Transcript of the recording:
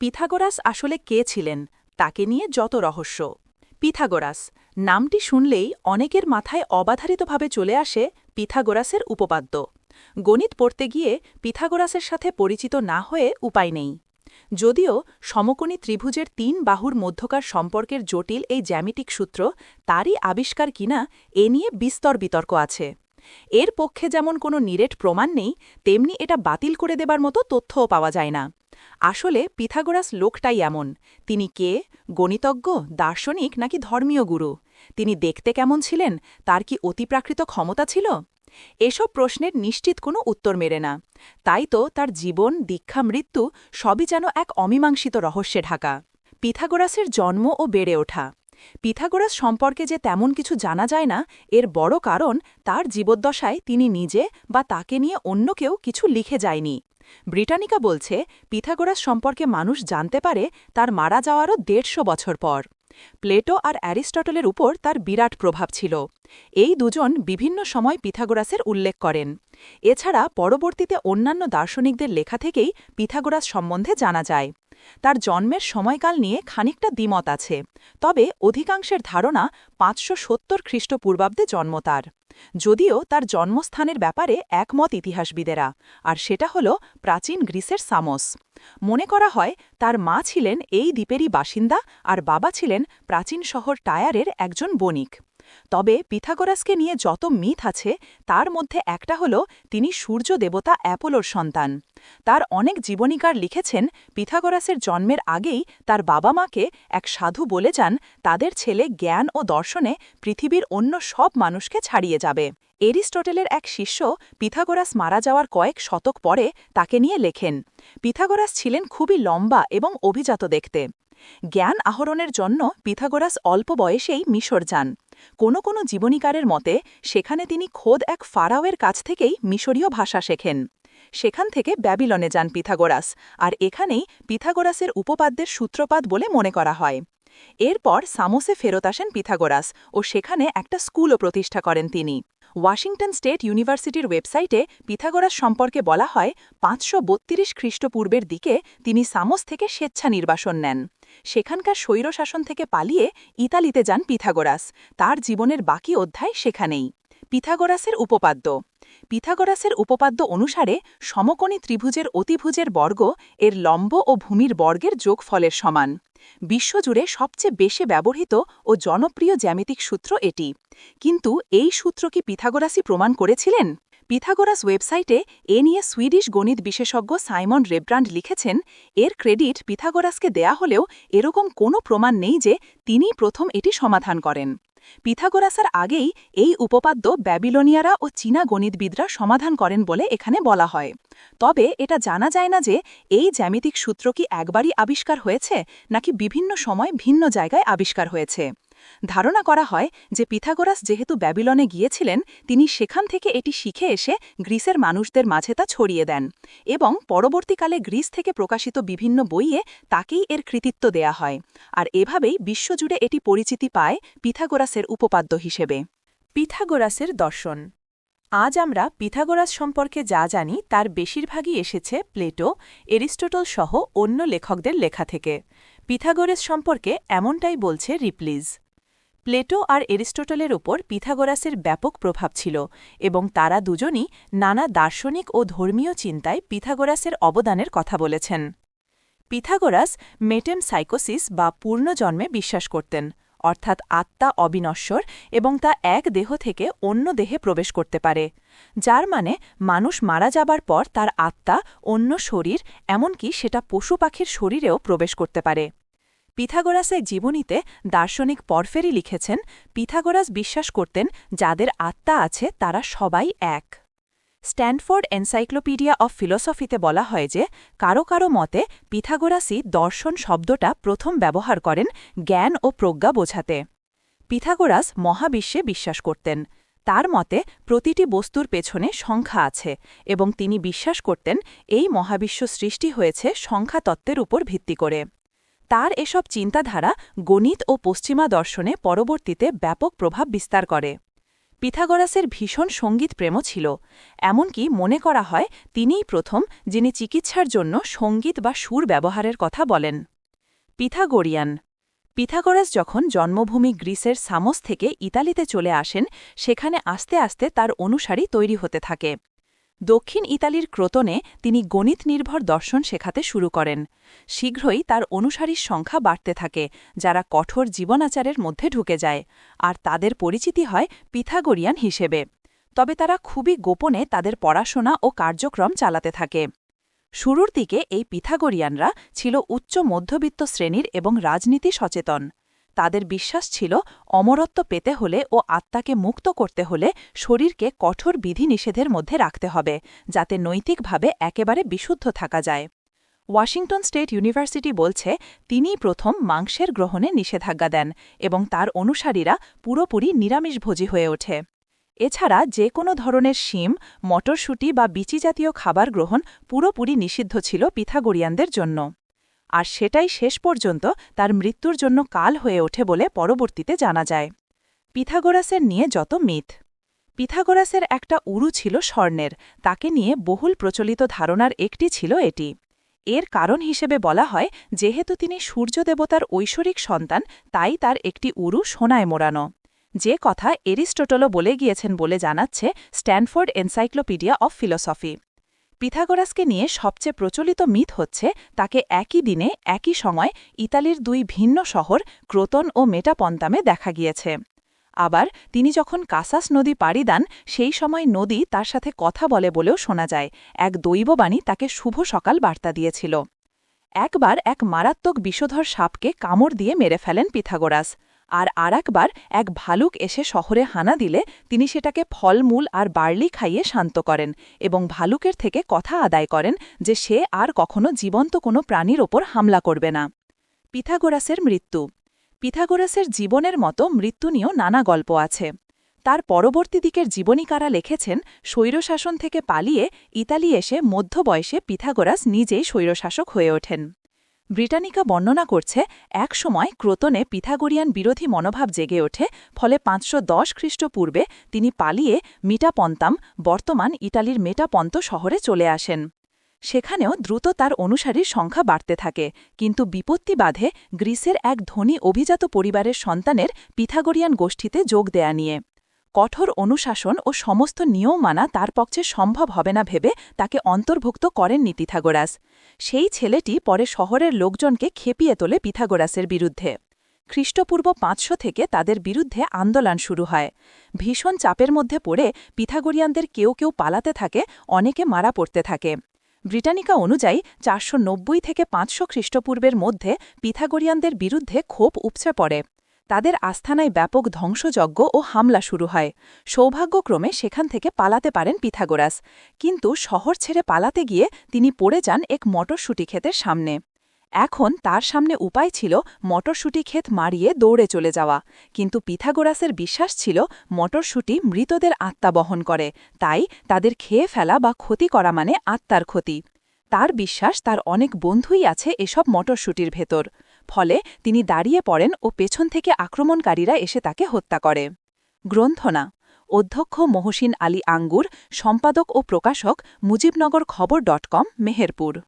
Pythagoras আসলে কে ছিলেন, তাকে নিয়ে যত রহস্য। পিথাগোরাস, নামটি শুনলেই অনেকের মাথায় অবাধারিতভাবে চলে আসে পিথাগোরাসের উপপাদ্য। গণিত পড়তে গিয়ে পিথাগোরাসের সাথে পরিচিত না হয়ে উপায় নেই। যদিও সমকোণী ত্রিভুজের তিন বাহুর মধ্যকার সম্পর্কের জটিল এই জ্যামিটিক সূত্র তারই আবিষ্কার কিনা, এ নিয়ে বিস্তর বিতর্ক আছে। এর পক্ষে যেমন কোনো নিরেট প্রমাণ নেই, তেমনি এটা বাতিল করে দেবার মতো তথ্যও পাওয়া যায় না। আসলে পিথাগোরাস লোকটাই এমন। তিনি কে, গণিতজ্ঞ, দার্শনিক নাকি ধর্মীয় গুরু? তিনি দেখতে কেমন ছিলেন? তার কি অতিপ্রাকৃত ক্ষমতা ছিল? এসব প্রশ্নের নিশ্চিত কোনো উত্তর মেরে না। তাই তো তার জীবন, দীক্ষা, মৃত্যু সবই যেন এক অমীমাংসিত রহস্যে ঢাকা। পিথাগোরাসের জন্ম ও বেড়ে ওঠা। পিথাগোরাস সম্পর্কে যে তেমন কিছু জানা যায় না, এর বড় কারণ তার জীবদ্দশায় তিনি নিজে বা তাকে নিয়ে অন্য কেউ কিছু লিখে যায়নি। ব্রিটানিকা বলছে, পিথাগোরাস সম্পর্কে মানুষ জানতে পারে তার মারা যাওয়ারও দেড়শো বছর পর। প্লেটো আর অ্যারিস্টটলের উপর তার বিরাট প্রভাব ছিল। এই দুজন বিভিন্ন সময় পিথাগোরাসের উল্লেখ করেন। এছাড়া পরবর্তীতে অন্যান্য দার্শনিকদের লেখা থেকেই পিথাগোরাস সম্বন্ধে জানা যায়। তার জন্মের সময়কাল নিয়ে খানিকটা দ্বিমত আছে, তবে অধিকাংশের ধারণা পাঁচশো সত্তর খ্রিস্টপূর্বাব্দে জন্ম তার। যদিও তার জন্মস্থানের ব্যাপারে একমত ইতিহাসবিদেরা, আর সেটা হল প্রাচীন গ্রিসের সামস। মনে করা হয়, তার মা ছিলেন এই দ্বীপেরই বাসিন্দা আর বাবা ছিলেন প্রাচীন শহর টায়ারের একজন বণিক। তবে পিথাগোরাসকে নিয়ে যত মিথ আছে, তার মধ্যে একটা হল তিনি সূর্য দেবতা অ্যাপোলোর সন্তান। তার অনেক জীবনীকার লিখেছেন পিথাগোরাসের জন্মের আগেই তার বাবা মাকে এক সাধু বলে যান, তাদের ছেলে জ্ঞান ও দর্শনে পৃথিবীর অন্য সব মানুষকে ছাড়িয়ে যাবে। এরিস্টটেলের এক শিষ্য পিথাগোরাস মারা যাওয়ার কয়েক শতক পরে তাকে নিয়ে লেখেন, পিথাগোরাস ছিলেন খুবই লম্বা এবং অভিজাত দেখতে। জ্ঞান আহরণের জন্য পিথাগোরাস অল্প বয়সেই মিশর যান। কোনো কোনো জীবনীকারের মতে, সেখানে তিনি খোদ এক ফারাওয়ের কাছ থেকেই মিশরীয় ভাষা শেখেন। সেখান থেকে ব্যাবিলনে যান পিথাগোরাস, আর এখানেই পিথাগোরাসের উপপাদ্যের সূত্রপাত বলে মনে করা হয়। এরপর সামোসে ফেরত আসেন পিথাগোরাস ও সেখানে একটা স্কুলও প্রতিষ্ঠা করেন তিনি। ওয়াশিংটন স্টেট ইউনিভার্সিটির ওয়েবসাইটে পিথাগোরাস সম্পর্কে বলা হয়, পাঁচশো বত্রিশ খ্রিস্টপূর্বের দিকে তিনি সামোস থেকে স্বেচ্ছা নির্বাসন নেন। সেখানকার স্বৈরশাসন থেকে পালিয়ে ইতালিতে যান পিথাগোরাস। তার জীবনের বাকি অধ্যায় সেখানেই। পিথাগোরাসের উপপাদ্য। পিথাগোরাসের উপপাদ্য অনুসারে সমকোণী ত্রিভুজের অতিভুজের বর্গ এর লম্ব ও ভূমির বর্গের যোগফলের সমান। বিশ্বজুড়ে সবচেয়ে বেশি ব্যবহৃত ও জনপ্রিয় জ্যামিতিক সূত্র এটি। কিন্তু এই সূত্র কি পিথাগোরাসই প্রমাণ করেছিলেন? পিথাগোরাস ওয়েবসাইটে এ নিয়ে সুইডিশ গণিত বিশেষজ্ঞ সাইমন রেব্রান্ড লিখেছেন, এর ক্রেডিট পিথাগোরাসকে দেয়া হলেও এরকম কোনো প্রমাণ নেই যে তিনি প্রথম এটি সমাধান করেন। পিথাগোরাসের আগেই এই উপপাদ্য ব্যাবিলনিয়ারা ও চীনা গণিতবিদরা সমাধান করেন বলে এখানে বলা হয়। তবে এটা জানা যায় না যে এই জ্যামিতিক সূত্র কি একবারই আবিষ্কার হয়েছে, নাকি বিভিন্ন সময় ভিন্ন জায়গায় আবিষ্কার হয়েছে। ধারণা করা হয় যে পিথাগোরাস যেহেতু ব্যাবিলনে গিয়েছিলেন, তিনি সেখান থেকে এটি শিখে এসে গ্রিসের মানুষদের মাঝে তা ছড়িয়ে দেন এবং পরবর্তীকালে গ্রিস থেকে প্রকাশিত বিভিন্ন বইয়ে তাকেই এর কৃতিত্ব দেয়া হয়। আর এভাবেই বিশ্বজুড়ে এটি পরিচিতি পায় পিথাগোরাসের উপপাদ্য হিসেবে। পিথাগোরাসের দর্শন। আজ আমরা পিথাগোরাস সম্পর্কে যা জানি তার বেশিরভাগই এসেছে প্লেটো, এরিস্টোটল সহ অন্য লেখকদের লেখা থেকে। পিথাগোরাস সম্পর্কে এমনটাই বলছে রিপ্লিজ। প্লেটো আর এরিস্টোটলের ওপর পিথাগোরাসের ব্যাপক প্রভাব ছিল এবং তারা দুজনই নানা দার্শনিক ও ধর্মীয় চিন্তায় পিথাগোরাসের অবদানের কথা বলেছেন। পিথাগোরাস মেটেম সাইকোসিস বা পূর্ণজন্মে বিশ্বাস করতেন, অর্থাৎ আত্মা অবিনশ্বর এবং তা এক দেহ থেকে অন্য দেহে প্রবেশ করতে পারে, যার মানে মানুষ মারা যাবার পর তার আত্মা অন্য শরীর এমনকি সেটা পশু পাখির শরীরেও প্রবেশ করতে পারে। পিথাগোরাসের জীবনীতে দার্শনিক পরফেরি লিখেছেন, পিথাগোরাস বিশ্বাস করতেন যাদের আত্মা আছে তারা সবাই এক। স্ট্যানফোর্ড এনসাইক্লোপিডিয়া অফ ফিলোসফিতে বলা হয় যে, কারও কারও মতে পিথাগোরাসই দর্শন শব্দটা প্রথম ব্যবহার করেন জ্ঞান ও প্রজ্ঞা বোঝাতে। পিথাগোরাস মহাবিশ্বে বিশ্বাস করতেন। তার মতে প্রতিটি বস্তুর পেছনে সংখ্যা আছে এবং তিনি বিশ্বাস করতেন এই মহাবিশ্ব সৃষ্টি হয়েছে সংখ্যাতত্ত্বের উপর ভিত্তি করে। তার এসব চিন্তাধারা গণিত ও পশ্চিমা দর্শনে পরবর্তীতে ব্যাপক প্রভাব বিস্তার করে। পিথাগোরাসের ভীষণ সংগীত প্রেমও ছিল, এমনকি মনে করা হয় তিনিই প্রথম যিনি চিকিৎসার জন্য সংগীত বা সুর ব্যবহারের কথা বলেন। পিথাগোরিয়ান। পিথাগোরাস যখন জন্মভূমি গ্রিসের সামোস থেকে ইতালিতে চলে আসেন, সেখানে আস্তে আস্তে তার অনুসারী তৈরি হতে থাকে। দক্ষিণ ইতালির ক্রোতনে তিনি গণিত নির্ভর দর্শন শেখাতে শুরু করেন। শীঘ্রই তার অনুসারীর সংখ্যা বাড়তে থাকে, যারা কঠোর জীবনাচারের মধ্যে ঢুকে যায়, আর তাদের পরিচিতি হয় পিথাগোরিয়ান হিসেবে। তবে তারা খুবই গোপনে তাদের পড়াশোনা ও কার্যক্রম চালাতে থাকে। শুরুর দিকে এই পিথাগোরিয়ানরা ছিল উচ্চ মধ্যবিত্ত শ্রেণির এবং রাজনীতি সচেতন। তাদের বিশ্বাস ছিল অমরত্ব পেতে হলে ও আত্মাকে মুক্ত করতে হলে শরীরকে কঠোর বিধিনিষেধের মধ্যে রাখতে হবে, যাতে নৈতিকভাবে একেবারে বিশুদ্ধ থাকা যায়। ওয়াশিংটন স্টেট ইউনিভার্সিটি বলছে, তিনিই প্রথম মাংসের গ্রহণে নিষেধাজ্ঞা দেন এবং তার অনুসারীরা পুরোপুরি নিরামিষভোজী হয়ে ওঠে। এছাড়া যে কোনো ধরনের শিম, মটরশুঁটি বা বিচি জাতীয় খাবার গ্রহণ পুরোপুরি নিষিদ্ধ ছিল পিথাগোরিয়ানদের জন্য। আর সেটাই শেষ পর্যন্ত তার মৃত্যুর জন্য কাল হয়ে ওঠে বলে পরবর্তীতে জানা যায়। পিথাগোরাসের নিয়ে যত মিথ। পিথাগোরাসের একটা উরু ছিল স্বর্ণের, তাকে নিয়ে বহুল প্রচলিত ধারণার একটি ছিল এটি। এর কারণ হিসেবে বলা হয়, যেহেতু তিনি সূর্যদেবতার ঐশ্বরিক সন্তান, তাই তার একটি উরু সোনায় মোড়ানো। যে কথা এরিস্টোটলও বলে গিয়েছেন বলে জানাচ্ছে স্ট্যানফোর্ড এনসাইক্লোপিডিয়া অফ ফিলোসফি। পিথাগোরাসকে নিয়ে সবচেয়ে প্রচলিত মিথ হচ্ছে তাকে একই দিনে, একই সময় ইতালির দুই ভিন্ন শহর ক্রোতন ও মেটাপন্তামে দেখা গিয়েছে। আবার তিনি যখন কাসাস নদী পাড়ি দেন, সেই সময় নদী তার সাথে কথা বলে বলেও শোনা যায়। এক দৈববাণী তাকে শুভ সকাল বার্তা দিয়েছিল। একবার এক মারাত্মক বিষধর সাপকে কামড় দিয়ে মেরে ফেলেন পিথাগোরাস। আর আরেকবার এক ভালুক এসে শহরে হানা দিলে তিনি সেটাকে ফলমূল আর বার্লি খাইয়ে শান্ত করেন এবং ভালুকের থেকে কথা আদায় করেন যে সে আর কখনো জীবন্ত কোনো প্রাণীর ওপর হামলা করবে না। পিথাগোরাসের মৃত্যু। পিথাগোরাসের জীবনের মতো মৃত্যু নিয়েও নানা গল্প আছে। তার পরবর্তী দিকের জীবনীকারা লিখেছেন, স্বৈরশাসন থেকে পালিয়ে ইতালি এসে মধ্য বয়সে পিথাগোরাস নিজেই স্বৈরশাসক হয়ে ওঠেন। ব্রিটানিকা বর্ণনা করছে, এক সময় ক্রোতনে পিথাগোরিয়ান বিরোধী মনোভাব জেগে ওঠে, ফলে পাঁচশো দশ খ্রিস্টপূর্বে তিনি পালিয়ে মিটাপন্তাম, বর্তমান ইটালির মেটাপন্ত শহরে চলে আসেন। সেখানেও দ্রুত তার অনুসারীর সংখ্যা বাড়তে থাকে, কিন্তু বিপত্তি বাধে গ্রিসের এক ধনী অভিজাত পরিবারের সন্তানের পিথাগোরিয়ান গোষ্ঠীতে যোগ দেয়া নিয়ে। কঠোর অনুশাসন ও সমস্ত নিয়ম মানা তার পক্ষে সম্ভব হবে না ভেবে তাকে অন্তর্ভুক্ত করেননি পিথাগোরাস। সেই ছেলেটি পরে শহরের লোকজনকে খেপিয়ে তোলে পিথাগোরাসের বিরুদ্ধে। খ্রিস্টপূর্ব পাঁচশো থেকে তাদের বিরুদ্ধে আন্দোলন শুরু হয়। ভীষণ চাপের মধ্যে পড়ে পিথাগোরিয়ানদের কেউ কেউ পালাতে থাকে, অনেকে মারা পড়তে থাকে। ব্রিটানিকা অনুযায়ী চারশো নব্বই থেকে পাঁচশো খ্রিস্টপূর্বের মধ্যে পিথাগোরিয়ানদের বিরুদ্ধে ক্ষোভ উপচে পড়ে। তাদের আস্থানায় ব্যাপক ধ্বংসযজ্ঞ ও হামলা শুরু হয়। সৌভাগ্যক্রমে সেখান থেকে পালাতে পারেন পিথাগোরাস। কিন্তু শহর ছেড়ে পালাতে গিয়ে তিনি পড়ে যান এক মটরশুটি ক্ষেতের সামনে। এখন তার সামনে উপায় ছিল মটরশুটি ক্ষেত মারিয়ে দৌড়ে চলে যাওয়া। কিন্তু পিথাগোরাসের বিশ্বাস ছিল মটরশুটি মৃতদের আত্মা বহন করে। তাই তাদের খেয়ে ফেলা বা ক্ষতি করা মানে আত্মার ক্ষতি। তার বিশ্বাস তার অনেক বন্ধুই আছে এসব মটরশুটির ভেতর। ফলে তিনি দাঁড়িয়ে পড়েন ও পেছন থেকে আক্রমণকারীরা এসে তাকে হত্যা করে। গ্রন্থনা, অধ্যক্ষ মহসিন আলী আঙ্গুর, সম্পাদক ও প্রকাশক মুজিবনগর খবর ডট কম, মেহেরপুর।